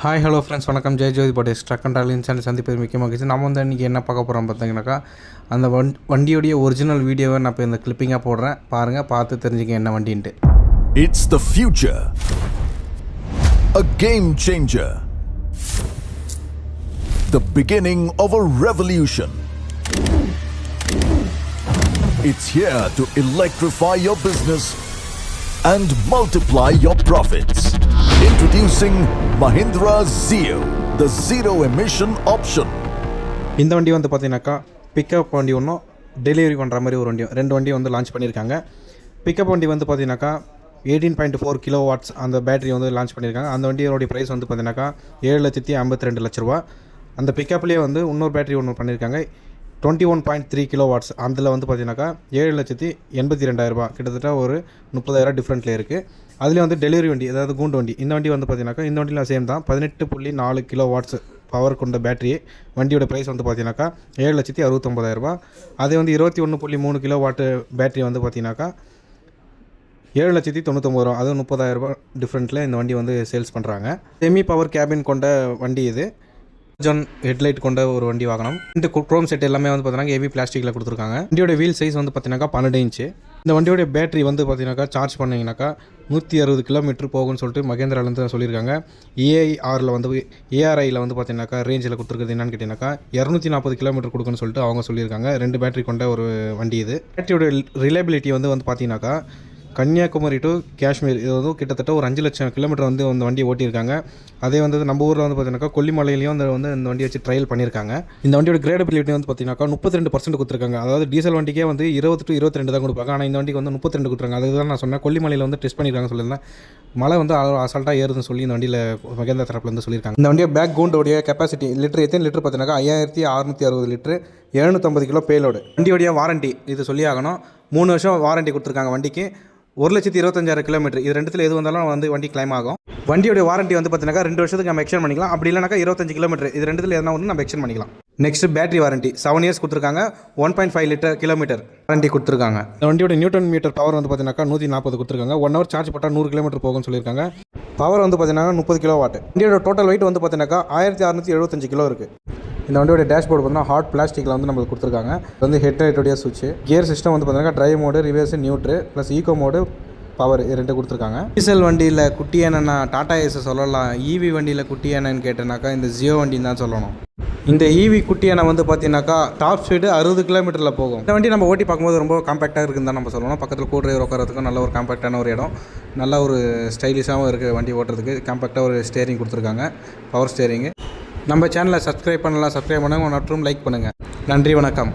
Hi hello friends வணக்கம். ஜெய் ஜோதி பாட்டி struck and travelling channel சந்திப்பது முக்கியமாக நம்ம வந்து இன்றைக்கி என்ன பார்க்க போகிறோம் பார்த்தீங்கன்னாக்கா அந்த வண் வண்டியோடைய ஒரிஜினல் வீடியோவை நான் இப்போ இந்த கிளிப்பிங்காக போடுறேன். பாருங்கள் பார்த்து தெரிஞ்சுக்க என்ன வண்டின்ட்டு. It's the future a game changer the beginning of a revolution it's here to electrify your business and multiply your profits. Introducing Mahindra Zio, the zero emission option. இந்த வண்டி வந்து பார்த்தீங்கன்னாக்கா பிக்கப் வண்டி ஒன்றும் டெலிவரி பண்ணுற மாதிரி ஒரு வண்டியும் ரெண்டு வண்டி வந்து லான்ச் பண்ணியிருக்காங்க பிக்கப் வண்டி வந்து பார்த்தீங்கன்னாக்கா eighteen point four kilo watts அந்த பேட்டரி வந்து லான்ச் பண்ணியிருக்காங்க அந்த வண்டியோடைய ப்ரைஸ் வந்து பார்த்தீங்கன்னாக்கா ஏழு லட்சத்தி ஐம்பத்தி ரெண்டு லட்ச ரூபா அந்த பிக்கப்லேயே வந்து இன்னொரு பேட்டரி ஒன்று பண்ணியிருக்காங்க twenty one point three kilo watts அதில் வந்து பார்த்தீங்கன்னாக்கா ஏழு லட்சத்தி எண்பத்தி ரெண்டாயிரரூபா கிட்டத்தட்ட ஒரு முப்பதாயிரம் டிஃப்ரெண்ட்டில் இருக்குது அதுலேயும் வந்து டெலிவரி வண்டி அதாவது கூண்டு வண்டி. இந்த வண்டி வந்து பார்த்தீங்கன்னாக்கா இந்த வண்டியில் சேம் தான். பதினெட்டு புள்ளி நாலு கிலோ வாட்ஸ் பவர் கொண்ட பேட்டரி வண்டியோட ப்ரைஸ் வந்து பார்த்தீங்கன்னாக்கா ஏழு லட்சத்தி அறுபத்தொம்பதாயிரரூபா அதே வந்து இருபத்தி ஒன்று புள்ளி மூணு கிலோ வாட்டு பேட்டரி வந்து பார்த்தீங்கன்னாக்கா ஏழு லட்சத்தி தொண்ணூத்தொம்பது ரூபா அதுவும் முப்பதாயிரரூபா டிஃப்ரெண்ட்டில் இந்த வண்டி வந்து சேல்ஸ் பண்ணுறாங்க செமி பவர் கேபின் கொண்ட வண்டி இது. ஜான் ஹெட்லைட் கொண்ட ஒரு வண்டி வாகனம். இந்த குரோம் செட் எல்லாமே வந்து பார்த்தீங்கன்னா ஹெவி பிளாஸ்டிக்கில் கொடுத்துருக்காங்க. வண்டியோட வீல் சைஸ் வந்து பார்த்தீங்கன்னாக்கா பன்னெண்டு இன்ச்சு இந்த வண்டியோட பேட்டரி வந்து பார்த்தீங்கன்னாக்கா சார்ஜ் பண்ணிங்கனாக்கா நூற்றி அறுபது கிலோமீட்டர் போகும்னு சொல்லிட்டு மகேந்திராலேருந்து சொல்லியிருக்காங்க. ஏஐஆரில் வந்து ஏஆர்ஐயில் வந்து பார்த்தீங்கன்னாக்கா ரேஞ்சில் கொடுத்துருக்குது என்னன்னு கேட்டிங்கனாக்கா இரநூத்தி நாற்பது கிலோமீட்டர் கொடுக்குன்னு சொல்லிட்டு அவங்க சொல்லியிருக்காங்க. ரெண்டு பேட்டரி கொண்ட ஒரு வண்டி இது. பேட்டரியோட ரிலையபிலிட்டி வந்து வந்து பார்த்தீங்கன்னாக்கா கன்னியாகுமரி டு காஷ்மீர் இது வந்து கிட்டத்தட்ட ஒரு அஞ்சு லட்சம் கிலோமீட்டர் வந்து அந்த வண்டியை ஓட்டியிருக்காங்க. அதே வந்து நம்ம ஊரில் வந்து பார்த்தீங்கன்னாக்கா கொல்லிமலையிலையும் அந்த வந்து இந்த வண்டியை வச்சு ட்ரையல் பண்ணியிருக்காங்க. இந்த வண்டியோட கிரேடபிலிட்டி வந்து பார்த்தீங்கன்னாக்கா முப்பத்தி ரெண்டு பர்சன்ட் கொடுத்துருக்காங்க. அதாவது டீசல் வண்டிக்கே வந்து இருபது டு இருபத்தி ரெண்டு தான் கொடுப்பாங்க. ஆனால் இந்த வண்டிக்கு வந்து முப்பத்தி ரெண்டு கொடுத்துருக்காங்க அதுதான் நான் சொன்னேன். கொல்லிமலையில் வந்து டெஸ்ட் பண்ணியிருக்காங்க சொல்லியிருந்தேன். மழை வந்து அசால்ட்டாக ஏறுதுன்னு சொல்லி இந்த வண்டியில் மகேந்திரா தரப்புலேருந்து சொல்லியிருக்காங்க. இந்த வண்டியை பேக் கவுண்டோடைய கெப்பாசிட்டி லிட்டர் எத்தனை லிட்டர் பார்த்தீங்கன்னா ஐயாயிரத்தி அறுநூற்றி அறுபது லிட்டர் எழுநூற்றம்பது கிலோ பேலோடு வண்டியோடைய வாரண்டி இது சொல்லி ஆகணும். மூணு வருஷம் வாரண்டி கொடுத்துருக்காங்க வண்டிக்கு. ஒரு லட்சத்தி இருபத்தஞ்சாயிரம் கிலோமீட்டர் இது ரெண்டுத்தில் எது வந்தாலும் வந்து வண்டி கிளைம் ஆகும். வண்டியோட வாரண்டி வந்து பார்த்தீங்கன்னா ரெண்டு வருஷத்துக்கு நம்ம எக்ஸ்டெண்ட் பண்ணிக்கலாம். அப்படி இல்லைனாக்கா இருபத்தஞ்சு கிலோமீட்டர் இது ரெண்டுத்தில் எதனா ஒன்று நம்ம எக்ஸ்டெண்ட் பண்ணிக்கலாம். Next battery warranty seven years கொடுத்துருக்காங்க. One point five litre kilometre warranty கொடுத்துருக்காங்க. இந்த வண்டியோட நியூட்டன் மீட்டர் பவர் வந்து பார்த்தீங்கன்னா நூற்றி நாற்பது கொடுத்துருக்காங்க. ஒன் ஹவர் சார்ஜ் போட்டால் நூறு கிலோமீட்டர் போகும்னு சொல்லியிருக்காங்க. பவர் வந்து பார்த்தீங்கன்னா முப்பது கிலோ வாட் வண்டியோட டோட்டல் வெயிட் வந்து பார்த்தீங்கன்னா ஆயிரத்தி அறுநூற்றி எழுபத்தஞ்சு கிலோ இருக்குது இந்த வண்டியோட டேஷ்போர்டு பார்த்தீங்கன்னா ஹாட் பிளாஸ்டிக்கில் வந்து நம்மளுக்கு கொடுத்துருக்காங்க. இது வந்து ஹெட் லைட்டோடைய சுவிட்ச் கியர் சிஸ்டம் வந்து பார்த்தீங்கன்னா drive mode reverse neutral plus eco mode power இது ரெண்டு கொடுத்துருக்காங்க. டீசல் வண்டியில் குட்டி என்னென்னா டாடா ஏஸை சொல்லலாம். ஈவி வண்டியில் குட்டி என்னன்னு கேட்டேனாக்கா இந்த ஜியோ வண்டின்னு தான் சொல்லணும். இந்த ஈவி குட்டி யானை வந்து பார்த்தீங்கன்னாக்கா டாப் ஸ்பீடு அறுபது கிலோமீட்டரில் போகும். இந்த வண்டி நம்ம ஓட்டி பார்க்கும்போது ரொம்ப காம்பேக்டாக இருக்குன்னு தான் நம்ம சொல்லணும். பக்கத்தில் கூட டிரைவர் உட்காரத்துக்கும் நல்ல ஒரு காம்பேக்டான ஒரு இடம். நல்ல ஒரு ஸ்டைலிஷாகவும் இருக்குது வண்டி ஓட்டுறதுக்கு. காம்பேக்டாக ஒரு ஸ்டேரிங் கொடுத்துருக்காங்க. பவர் ஸ்டேரிங்கு நம்ம சேனலை சப்ஸ்கிரைப் பண்ணலாம் சப்ஸ்கிரைப் பண்ணுங்கள் மற்றும் லைக் பண்ணுங்கள் நன்றி வணக்கம்.